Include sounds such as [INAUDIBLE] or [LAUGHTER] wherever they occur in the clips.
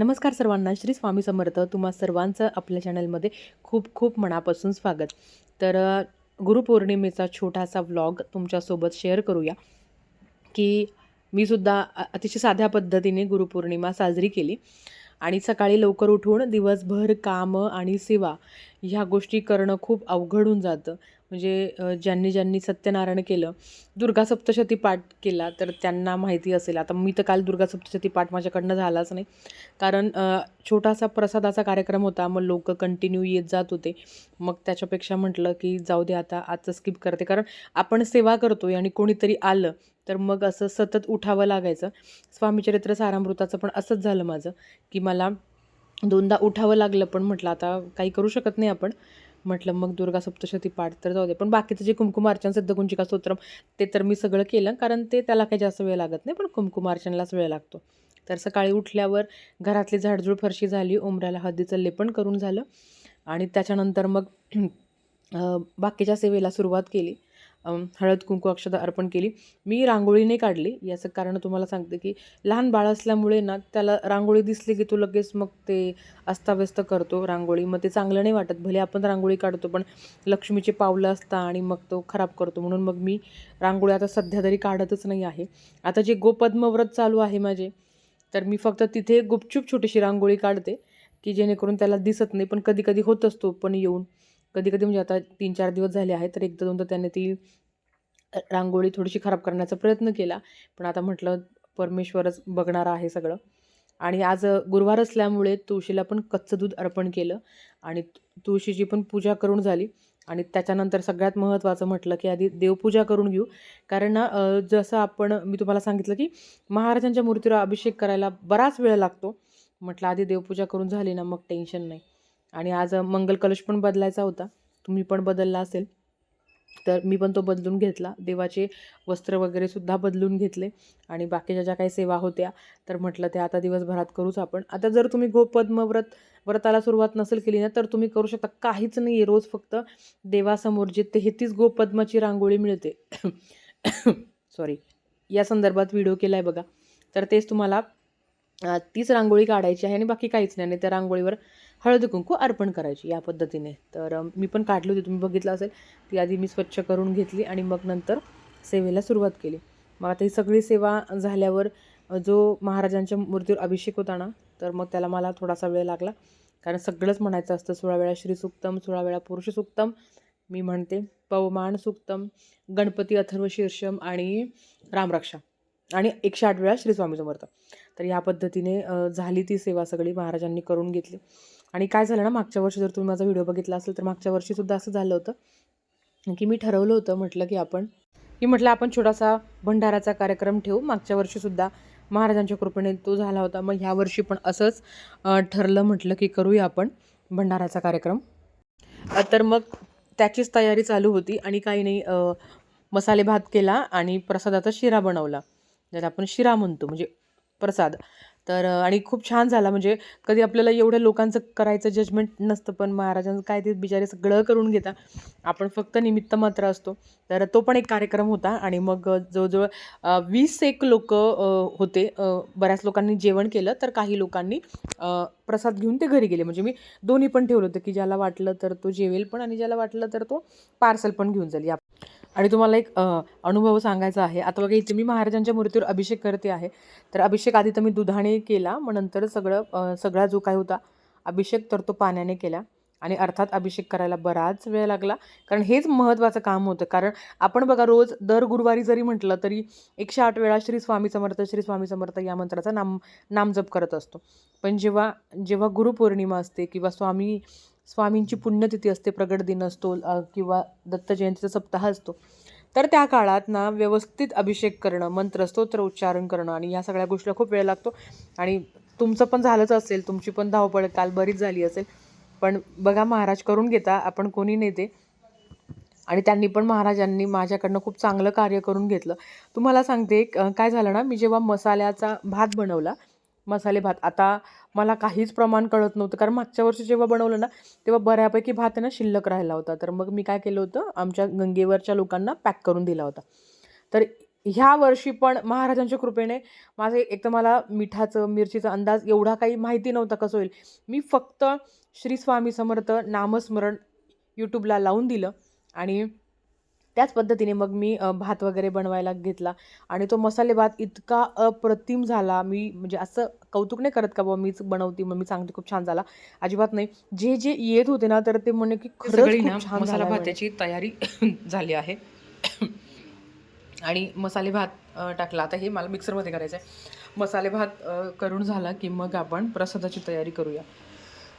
नमस्कार सर्वांना. श्री स्वामी समर्थ. तुम्हा सर्वांचं आपल्या चॅनलमध्ये खूप खूप मनापासून स्वागत. तर गुरुपौर्णिमेचा छोटासा व्लॉग तुमच्यासोबत शेअर करूया की मी सुद्धा अतिशय साध्या पद्धतीने गुरुपौर्णिमा साजरी केली. आणि सकाळी लवकर उठून दिवसभर कामं आणि सेवा ह्या गोष्टी करणं खूप अवघड होऊन जातं. म्हणजे ज्यांनी ज्यांनी सत्यनारायण केलं दुर्गा सप्तशती पाठ केला तर त्यांना माहिती असेल. आता मी तर काल दुर्गा सप्तशती पाठ माझ्याकडनं झालाच नाही. कारण छोटासा प्रसादाचा कार्यक्रम होता मग लोक कंटिन्यू येत जात होते. मग त्याच्यापेक्षा म्हटलं की जाऊ दे आता आजचं स्किप करते. कारण आपण सेवा करतोय आणि कोणीतरी आलं तर मग असं सतत उठावं लागायचं. स्वामीचरित्र सारामृताचं पण असंच झालं माझं की मला दोनदा उठावं लागलं पण म्हटलं आता काही करू शकत नाही आपण. म्हटलं मग दुर्गा सप्तशती पाठ तर जाऊ दे. पण बाकीचं जे कुमकुमार्चन सिद्धकुंचिका स्तोत्रम ते तर मी सगळं केलं कारण ते त्याला काही जास्त वेळ लागत नाही पण कुमकुमार्चनलाच वेळ लागतो. तर सकाळी उठल्यावर घरातली झाडझूड फरशी झाली उमऱ्याला हळदीचं लेपण करून झालं आणि त्याच्यानंतर मग बाकीच्या सेवेला सुरुवात केली. हळद कुंकू अक्षता अर्पण केली. मी रांगोळी नाही काढली. याचं कारण तुम्हाला सांगते की लहान बाळ असल्यामुळे ना त्याला रांगोळी दिसली की तो लगेच मग ते अस्ताव्यस्त करतो रांगोळी. मग ते चांगलं नाही वाटत. भले आपण रांगोळी काढतो पण लक्ष्मीचे पावलं असता आणि मग तो खराब करतो. म्हणून मग मी रांगोळी आता सध्या तरी काढतच नाही आहे. आता जे गोपद्मव्रत चालू आहे माझे तर मी फक्त तिथे गुपचूप छोटीशी रांगोळी काढते की जेणेकरून त्याला दिसत नाही. पण कधी कधी होत असतो पण येऊन. कधी कधी म्हणजे आता तीन चार दिवस झाले आहेत तर एकदा दोनदा त्याने ती रांगोळी थोडीशी खराब करण्याचा प्रयत्न केला. पण आता म्हटलं परमेश्वरच बघणार आहे सगळं. आणि आज गुरुवार असल्यामुळे तुळशीला पण कच्चं दूध अर्पण केलं आणि तुळशीची पण पूजा करून झाली. आणि त्याच्यानंतर सगळ्यात महत्त्वाचं म्हटलं की आधी देवपूजा करून घेऊ. कारण ना जसं आपण मी तुम्हाला सांगितलं की महाराजांच्या मूर्तीवर अभिषेक करायला बराच वेळ लागतो. म्हटलं आधी देवपूजा करून झाली ना मग टेन्शन नाही. आणि आज मंगल कलश पण बदलायचा होता. तुम्ही पण बदलला असेल. तर मी पण तो बदलून घेतला. देवाचे वस्त्र वगैरे सुद्धा बदलून घेतले. आणि बाकीच्या ज्या काही सेवा होत्या तर म्हटलं ते आता दिवसभरात करूच आपण. आता जर तुम्ही गोपद्मव्रत व्रताला सुरुवात नसेल केली ना तर तुम्ही करू शकता. काहीच नाही आहे रोज फक्त देवासमोर जे तेहतीस गोपद्माची रांगोळी मिळते. [COUGHS] सॉरी या संदर्भात व्हिडिओ केला आहे बघा. तर तेच तुम्हाला तीच रांगोळी काढायची आहे आणि बाकी काहीच नाही. आणि त्या रांगोळीवर हळद कुंकू अर्पण करायची या पद्धतीने. तर मी पण काढली होती तुम्ही बघितलं असेल. ती आधी मी स्वच्छ करून घेतली आणि मग नंतर सेवेला सुरुवात केली. मग आता ही सगळी सेवा झाल्यावर जो महाराजांच्या मूर्तीवर अभिषेक होता ना तर मग त्याला मला थोडासा वेळ लागला. कारण सगळंच म्हणायचं असतं सोळा वेळा श्री सुक्तम सोळा वेळा पुरुष सुक्तम. मी म्हणते पवमान सुक्तम गणपती अथर्व शीर्षम आणि रामरक्षा. आणि एकशे आठ वेळा श्री स्वामी समर्थ. तर ह्या पद्धतीने झाली ती सेवा सगळी महाराजांनी करून घेतली. आणि काय झालं ना मागच्या वर्षी जर तुम्ही माझा व्हिडिओ बघितला असेल तर मागच्या वर्षीसुद्धा असं झालं होतं की मी ठरवलं होतं म्हटलं की आपण की म्हटलं आपण छोटासा भंडाराचा कार्यक्रम ठेवू. मागच्या वर्षीसुद्धा महाराजांच्या कृपेने तो झाला होता. मग ह्या वर्षी पण असंच ठरलं म्हटलं की करूया आपण भंडाराचा कार्यक्रम. तर मग त्याचीच तयारी चालू होती आणि काही नाही मसाले भात केला आणि प्रसादाचा शिरा बनवला. ज्याला आपण शिरा म्हणतो म्हणजे प्रसाद. तर आणि खूप छान झाला. म्हणजे कधी आपल्याला एवढ्या लोकांचं करायचं जजमेंट नसतं पण महाराजांचं काय ते बिचारे सगळं करून घेता आपण फक्त निमित्त मात्र असतो. तर तो पण एक कार्यक्रम होता आणि मग जवळजवळ वीस एक लोक होते. बऱ्याच लोकांनी जेवण केलं तर काही लोकांनी प्रसाद घेऊन ते घरी गेले. म्हणजे मी दोन्ही पण ठेवलं होतं की ज्याला वाटलं तर तो जेवेल पण आणि ज्याला वाटलं तर तो पार्सल पण घेऊन जाईल. या आणि तुम्हाला एक अनुभव सांगायचा आहे. आता बघा इथे मी महाराजांच्या मूर्तीवर अभिषेक करते आहे. तर अभिषेक आधी तर मी दुधाने केला मग नंतर सगळं सगळा जो काय होता अभिषेक तर तो पाण्याने केला. आणि अर्थात अभिषेक करायला बराच वेळ लागला. कारण हेच महत्त्वाचं काम होतं. कारण आपण बघा रोज दर गुरुवारी जरी म्हटलं तरी एकशे आठ वेळा श्री स्वामी समर्थ श्री स्वामी समर्थ या मंत्राचा नाम नामजप करत असतो. पण जेव्हा जेव्हा गुरुपौर्णिमा असते किंवा स्वामी स्वामींची पुण्यतिथी असते प्रगट दिन असतो किंवा दत्त जयंतीचा सप्ताह असतो. तर त्या काळात ना व्यवस्थित अभिषेक करणं मंत्र स्तोत्र उच्चारण करणं आणि ह्या सगळ्या गोष्टीला खूप वेळ लागतो. आणि तुमचं पण झालंच असेल तुमची पण धावपळ काल बरीच झाली असेल. पण बघा महाराज करून घेता आपण कोणी नेते आणि त्यांनी पण महाराजांनी माझ्याकडनं खूप चांगलं कार्य करून घेतलं. तुम्हाला सांगते क- काय झालं ना मी जेव्हा मसाल्याचा भात बनवला मसाले भात. आता मला काहीच प्रमाण कळत नव्हतं. कारण मागच्या वर्षी जेव्हा बनवलं ना तेव्हा बऱ्यापैकी भात ना शिल्लक राहिला होता. तर मग मी काय केलं होतं आमच्या गंगेवरच्या लोकांना पॅक करून दिला होता. तर ह्या वर्षी पण महाराजांच्या कृपेने माझे एक तर मला मिठाचं मिरचीचा अंदाज एवढा काही माहिती नव्हता कसं होईल. मी फक्त श्री स्वामी समर्थ नामस्मरण यूट्यूबला लावून दिलं आणि त्याच पद्धतीने मग मी भात वगैरे बनवायला घेतला. आणि तो मसाले भात इतका अप्रतिम झाला. मी म्हणजे असं कौतुक नाही करत का बाबा मीच बनवते मग मी सांगते खूप छान झाला. अजिबात नाही. जे जे येत होते ना तर ते म्हणे की खरंच ना छान मसाला. भाताची तयारी [COUGHS] झाली आहे. [COUGHS] आणि मसाले भात टाकला. आता हे मला मिक्सरमध्ये करायचं आहे मसाले भात करून झाला की मग आपण प्रसादाची तयारी करूया.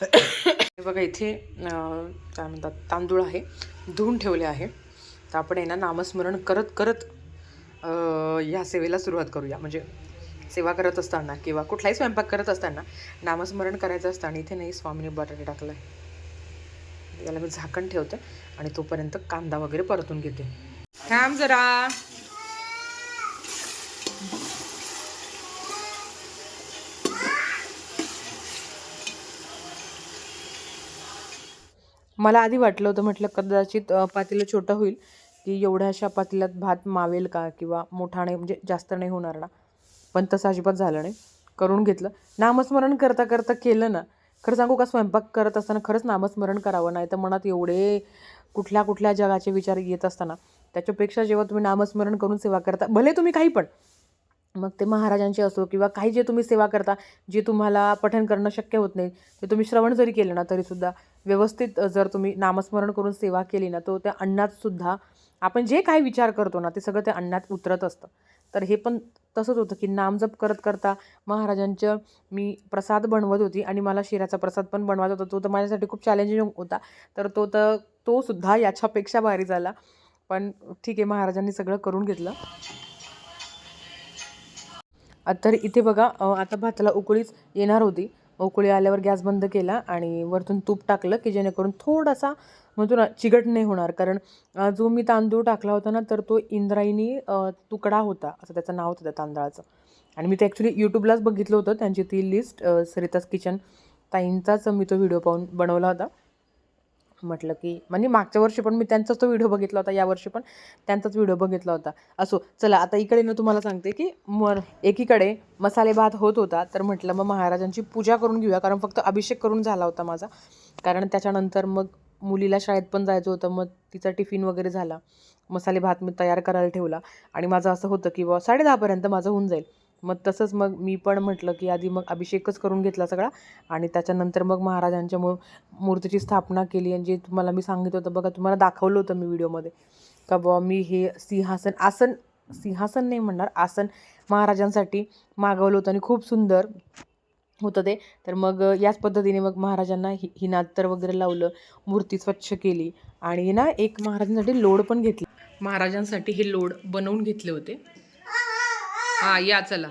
[COUGHS] बघा इथे काय म्हणतात तांदूळ आहे. धुवून ठेवले आहे. तर आपण आहे ना नामस्मरण करत करत ह्या सेवेला सुरुवात करूया. म्हणजे सेवा करत असताना किंवा कुठलाही स्वयंपाक करत असताना नामस्मरण करायचं असताना इथे नाही स्वामीने बटाटे टाकला आहे याला मी झाकण ठेवते आणि तोपर्यंत कांदा वगैरे परतून घेते. थांब जरा. मला आधी वाटलं होतं म्हटलं कदाचित पातेलं छोटं होईल. की एवढ्याशा पातेल्यात भात मावेल का? किंवा मोठा नाही म्हणजे जास्त नाही होणार ना? पण तसं अजिबात झालं नाही. करून घेतलं. नामस्मरण करता करता केलं ना खरं सांगू का स्वयंपाक करत असताना खरंच नामस्मरण करावं नाही तर मनात एवढे कुठल्या कुठल्या जगाचे विचार येत असताना. त्याच्यापेक्षा जेव्हा तुम्ही नामस्मरण करून सेवा करता भले तुम्ही काही पण मग ते महाराजांचे असो किंवा काही जे तुम्ही सेवा करता जे तुम्हाला पठण करणं शक्य होत नाही ते तुम्ही श्रवण जरी केलं ना तरीसुद्धा व्यवस्थित जर तुम्ही नामस्मरण करून सेवा केली ना तो त्या अन्नातसुद्धा आपण जे काही विचार करतो ना ते सगळं ते अन्नात उतरत असतं. तर हे पण तसंच होतं की नामजप करत करता महाराजांचं मी प्रसाद बनवत होती आणि मला शिराचा प्रसाद पण बनवायचा होता. तो तर माझ्यासाठी खूप चॅलेंजिंग होता. तर तो तर तो सुद्धा याच्यापेक्षा भारी झाला. पण ठीक आहे महाराजांनी सगळं करून घेतलं. तर इथे बघा आता भाताला उकळीच येणार होती. उकळी आल्यावर गॅस बंद केला आणि वरतून तूप टाकलं की जेणेकरून थोडासा मग ना चिकट नाही होणार. कारण जो मी तांदूळ टाकला होता ना तर तो इंद्रायणी तुकडा होता. असं त्याचं नाव होतं त्या तांदळाचं. आणि मी ते ॲक्च्युली यूट्यूबलाच बघितलं होतं. त्यांची ती लिस्ट सरिताज किचन ताईंचाच मी तो व्हिडिओ पाहून बनवला होता. म्हटलं की म्हणजे मागच्या वर्षी पण मी त्यांचाच तो व्हिडिओ बघितला होता. यावर्षी पण त्यांचाच व्हिडिओ बघितला होता. असो चला आता इकडे ना तुम्हाला सांगते की मर एकीकडे मसाले भात होत होता. तर म्हटलं मग महाराजांची पूजा करून घेऊया. कारण फक्त अभिषेक करून झाला होता माझा. कारण त्याच्यानंतर मग मुलीला शाळेत पण जायचं होतं मग तिचा टिफिन वगैरे झाला. मसाले भात मी तयार करायला ठेवला. आणि माझं असं होतं की बा साडेदहापर्यंत माझं होऊन जाईल. मग तसंच मग मी पण म्हटलं की आधी मग अभिषेकच करून घेतला सगळा. आणि त्याच्यानंतर मग महाराजांच्या मू मूर्तीची स्थापना केली. आणि जे तुम्हाला मी सांगितलं होतं बघा तुम्हाला दाखवलं होतं मी व्हिडिओमध्ये का बुवा मी हे सिंहासन आसन सिंहासन नाही म्हणणार आसन महाराजांसाठी मागवलं होतं. आणि खूप सुंदर होतं ते. तर मग याच पद्धतीने मग महाराजांना हि हिनात्तर वगैरे लावलं मूर्ती स्वच्छ केली आणि ना एक महाराजांसाठी लोड पण घेतली. महाराजांसाठी हे लोड बनवून घेतले होते. हा या चला.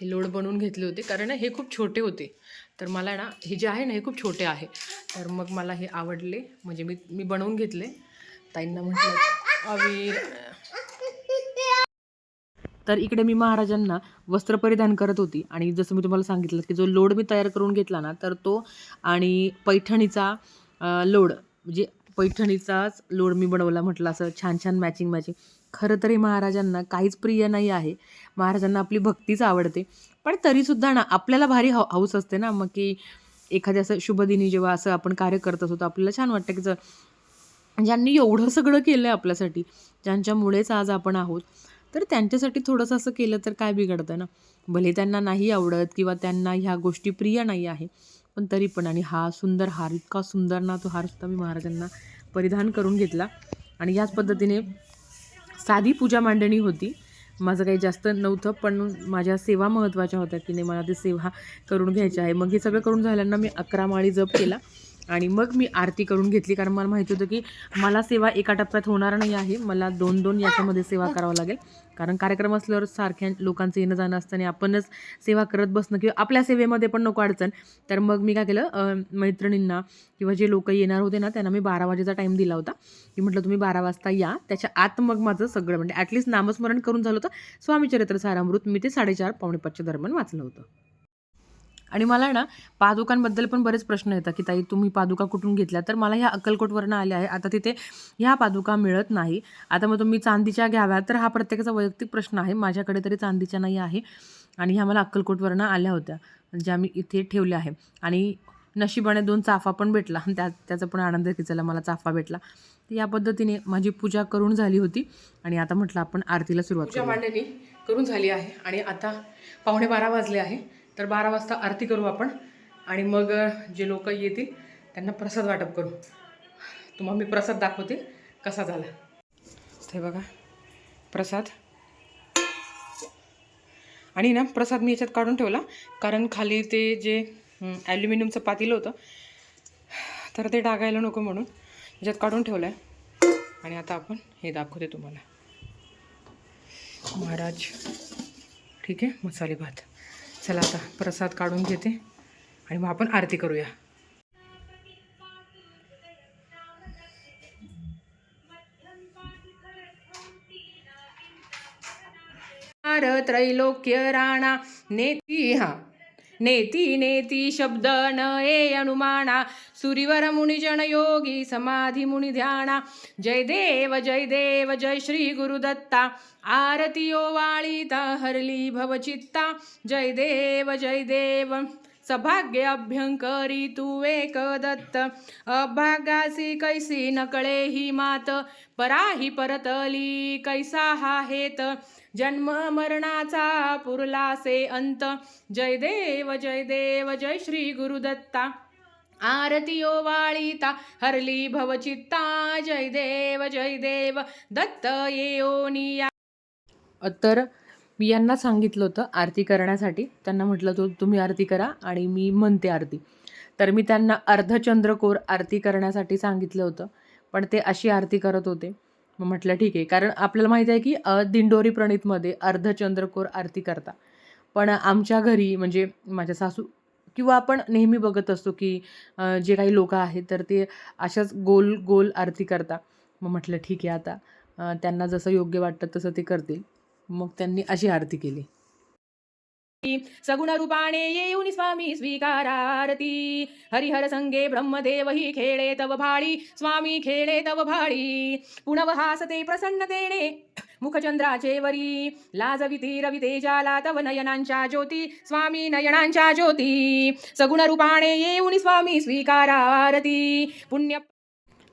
हे लोड बनवून घेतले होते कारण हे खूप छोटे होते. तर मला ना हे जे आहे ना हे खूप छोटे आहे. तर मग मला हे आवडले. म्हणजे मी मी बनवून घेतले. ताईंना म्हटलं अवीर तर इकडे मी महाराजांना वस्त्र परिधान करत होती. आणि जसं मी तुम्हाला सांगितलं की जो लोड मी तयार करून घेतला ना तर तो आणि पैठणीचा लोड म्हणजे पैठणीचाच लोड मी बनवला म्हटलं असं छान छान मॅचिंग मॅचिंग खरं तर हे महाराजांना काहीच प्रिय नाही आहे. महाराजांना आपली भक्तीच आवडते. पण तरीसुद्धा ना आपल्याला भारी हौ हौस असते ना मग की एखाद्या असं शुभदिनी जेव्हा असं आपण कार्य करत असतो तर आपल्याला छान वाटतं की जर ज्यांनी एवढं सगळं केलं आहे आपल्यासाठी ज्यांच्यामुळेच आज आपण आहोत तर त्यांच्यासाठी थोडंसं असं केलं तर काय बिघडतं ना? भले त्यांना नाही आवडत किंवा त्यांना ह्या गोष्टी प्रिय नाही आहे पण तरी पण. आणि हा सुंदर हार इतका सुंदर ना तो हार सुद्धा मी महाराजांना परिधान करून घेतला. आणि याच पद्धतीने साधी पूजा मांडणी होती. माझं काही जास्त नव्हतं पण माझ्या सेवा महत्त्वाच्या होत्या की नाही मला ते सेवा करून घ्यायच्या आहे. मग हे सगळं करून झाल्यानं मी अकरा माळी जप केला. आणि मग मी आरती करून घेतली कारण मला माहिती होतं की मला सेवा एका टप्प्यात होणार नाही आहे. मला दोन दोन याच्यामध्ये सेवा करावं लागेल. कारण कार्यक्रम असल्यावर सारख्या लोकांचं येणं जाणं असतं आणि आपणच सेवा करत बसणं किंवा आपल्या सेवेमध्ये पण नको अडचण. तर मग मी काय केलं मैत्रिणींना किंवा जे लोक येणार होते ना त्यांना मी बारा वाजेचा टाईम दिला होता. की म्हटलं तुम्ही बारा वाजता या. त्याच्या आत मग माझं सगळं म्हणजे ॲटलिस्ट नामस्मरण करून झालं होतं. स्वामीचरित्र सारामृत. मी ते साडेचार पावणे पाचच्या दरम्यान वाचलं होतं. आणि मला ना पादुकांबद्दल पण बरेच प्रश्न येतात की ताई तुम्ही पादुका कुठून घेतल्या? तर मला ह्या अक्कलकोटवरनं आल्या आहे. आता तिथे ह्या पादुका मिळत नाही. आता मग तुम्ही चांदीच्या घ्याव्या तर हा प्रत्येकाचा वैयक्तिक प्रश्न आहे. माझ्याकडे तरी चांदीच्या नाही आहे. आणि ह्या मला अक्कलकोटवरनं आल्या होत्या ज्या मी इथे ठेवल्या आहे. आणि नशिबाने दोन चाफा पण भेटला. त्या त्याचा पण आनंद की चला मला चाफा भेटला. तर या पद्धतीने माझी पूजा करून झाली होती. आणि आता म्हटलं आपण आरतीला सुरुवात पूजा. मांडणी करून झाली आहे. आणि आता पावणे बारा वाजले आहे. तर बारा वाजता आरती करू आपण आणि मग जे लोक येतील त्यांना प्रसाद वाटप करू. तुम्हाला मी प्रसाद दाखवते कसा झाला. हे बघा प्रसाद. आणि ना प्रसाद मी याच्यात काढून ठेवला कारण खाली ते जे ॲल्युमिनियमचं पातेलं होतं तर ते टाकायला नको म्हणून याच्यात काढून ठेवलं आहे आणि आता आपण हे दाखवते तुम्हाला. महाराज ठीक आहे? मसाले भात. चला आता प्रसाद काढून घेते आणि मग आपण आरती करूया. त्रैलोक्य राणा नेती हा. नेती नेती शब्द न ए अनुमाना सुरीवर मुनिजन योगी समाधी मुनी ध्याना। जय देव जय देव जय श्री गुरुदत्ता। आरती वाळीता हरली भवचित्ता जय देव जय देव। सभाग्य अभ्यंकरी तू एक दत्त। अभागासी कैसी नकळे ही मात। पराही परतली कैसा हा हेत। जन्म मरणाचा पुरलासे अंत. जय देव जय देव जय श्री गुरुदत्ता. आरतीयो वाळीता हरली भवचित्ता जय देव जय देव दत्त येओनिया तर मी यांना सांगितलं होतं आरती करण्यासाठी. त्यांना म्हटलं तो तुम्ही आरती करा आणि मी म्हणते आरती. तर मी त्यांना अर्धचंद्रकोर आरती करण्यासाठी सांगितलं होतं. पण ते अशी आरती करत होते. मग म्हटलं ठीक आहे. कारण आपल्याला माहीत आहे की दिंडोरी प्रणीतमध्ये अर्धचंद्रकोर आरती करता. पण आमच्या घरी म्हणजे माझ्या सासू किंवा आपण नेहमी बघत असतो की जे काही लोक आहेत तर ते अशाच गोल गोल आरती करता. मग म्हटलं ठीक आहे आता. त्यांना जसं योग्य वाटतं तसं ते करतील. मग त्यांनी अशी आरती केली. सगुण रूपाने येऊन स्वामी स्वीकारारती. हरिहर संगे ब्रह्मदेव ही खेळे तव भाळी. स्वामी खेळे तव भाळी. पुनव हासते प्रसन्नतेने मुखचंद्राचे वरी. लाजविती रवी तेजाला तव नयनांच्या ज्योती. स्वामी नयनांच्या ज्योती. सगुण रूपाने येऊन स्वामी स्वीकारारती. पुण्य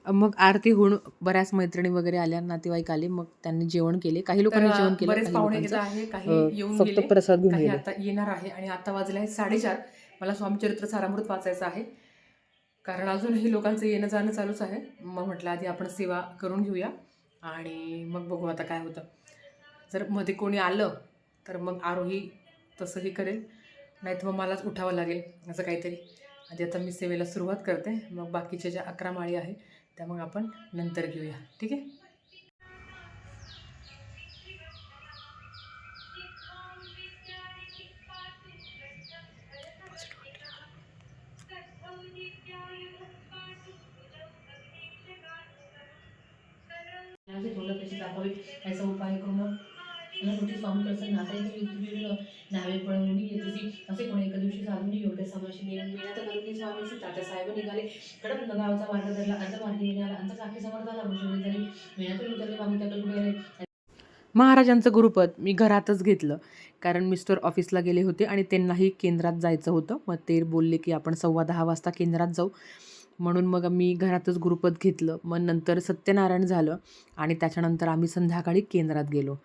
मग आरती होऊन बऱ्याच मैत्रिणी वगैरे आल्या नातेवाईक आले मग त्यांनी जेवण केले. काही लोकांनी जेवण केलं बरेच काही पाहुणे येत लोकांचं, आहे काही अ, येऊन फक्त गेले प्रसाद घेऊन काही गेले. आता येणार आहे आणि आता वाजले आहेत साडेचार. मला स्वामीचरित्र सारामृत वाचायचं आहे. कारण अजूनही लोकांचं येणं जाणं चालूच आहे. मग म्हटलं आधी आपण सेवा करून घेऊया आणि मग बघू आता काय होतं. जर मध्ये कोणी आलं तर मग आरोही तसंही करेल. नाही तर मग मलाच उठावं लागेल असं काहीतरी. आधी आता मी सेवेला सुरुवात करते. मग बाकीच्या ज्या अकरा माळी आहे त्या मग आपण नंतर घेऊया. ठीक आहे? दाखवावी याचा उपाय करून मला कुठे स्वामी प्रसन्न आता इथे युक्ती नावे पळवणी येतसी असे कोणी एका दिवशी साधून योग्य समाशी नेऊन मिळत करून स्वामी तात्या साहेब निघाले. कडप गावचा मार्ग धरला अर्ध मार्गी निघाला अंत साखी समोर झाला भूषण झाली मिळातून उतरले मामी त्याकडे कुठे आले महाराजांचं गुरुपद मी घरातच घेतलं कारण मिस्टर ऑफिसला गेले होते आणि त्यांनाही केंद्रात जायचं होतं. मग ते बोलले की आपण सव्वा दहा वाजता केंद्रात जाऊ. म्हणून मग मी घरातच गुरुपद घेतलं. मग नंतर सत्यनारायण झालं आणि त्याच्यानंतर आम्ही संध्याकाळी केंद्रात गेलो.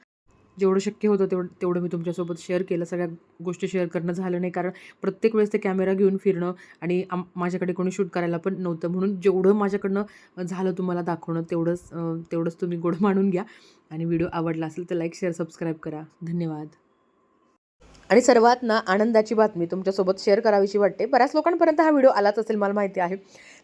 जेवढं शक्य होतं तेवढं तेवढं मी तुमच्यासोबत शेअर केलं. सगळ्या गोष्टी शेअर करणं झालं नाही. कारण प्रत्येक वेळेस ते कॅमेरा घेऊन फिरणं आणि आम माझ्याकडे कोणी शूट करायला पण नव्हतं. म्हणून जेवढं माझ्याकडनं झालं तुम्हाला दाखवणं तेवढंच तेवढंच तुम्ही गोड मानून घ्या. आणि व्हिडिओ आवडला असेल तर लाईक शेअर सबस्क्राईब करा. धन्यवाद. आणि सर्वात ना आनंदाची बातमी तुमच्यासोबत शेअर करावीशी वाटते. बऱ्याच लोकांपर्यंत हा व्हिडिओ आलाच असेल मला माहिती आहे.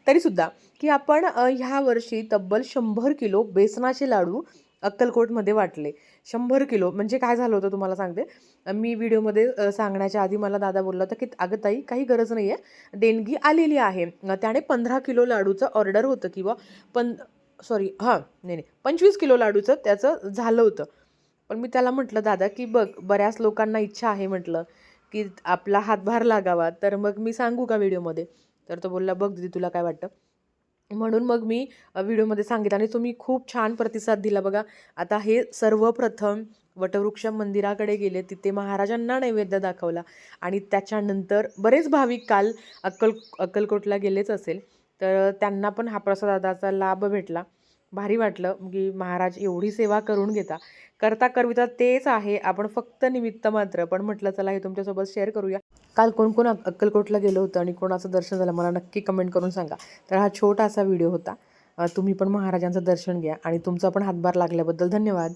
तरीसुद्धा की आपण ह्या वर्षी तब्बल शंभर किलो बेसनाचे लाडू अक्कलकोटमध्ये वाटले. शंभर किलो. म्हणजे काय झालं होतं तुम्हाला सांगते. मी व्हिडिओमध्ये सांगण्याच्या आधी मला दादा बोलला होता की अगं ताई काही गरज नाही आहे देणगी आलेली आहे. त्याने पंधरा किलो लाडूचं ऑर्डर होतं किंवा पण सॉरी हां नाही नाही पंचवीस किलो लाडूचं त्याचं झालं होतं. पण मी त्याला म्हटलं दादा की बघ बऱ्याच लोकांना इच्छा आहे म्हटलं की आपला हातभार लागावा. तर मग मी सांगू का व्हिडिओमध्ये? तर तो बोलला बघ दिदी तुला काय वाटतं? म्हणून मग मी व्हिडिओमध्ये सांगितलं आणि तुम्ही खूप छान प्रतिसाद दिला बघा. आता हे सर्वप्रथम वटवृक्ष मंदिराकडे गेले तिथे महाराजांना नैवेद्य दाखवला आणि त्याच्यानंतर बरेच भाविक काल अक्कल अक्कलकोटला गेलेच असेल. तर त्यांना पण हा प्रसादाचा लाभ भेटला. भारी वाटलं की महाराज एवढी सेवा करून घेता. करता करविता तेच आहे आपण फक्त निमित्त मात्र. पण म्हटलं चला हे तुमच्यासोबत शेअर करूया. काल कोण कोण अक्कलकोटला गेलं होतं आणि कोणाचं दर्शन झालं मला नक्की कमेंट करून सांगा. तर हा छोटासा व्हिडिओ होता. तुम्ही पण महाराजांचं दर्शन घ्या आणि तुमचा पण हातभार लागल्याबद्दल धन्यवाद.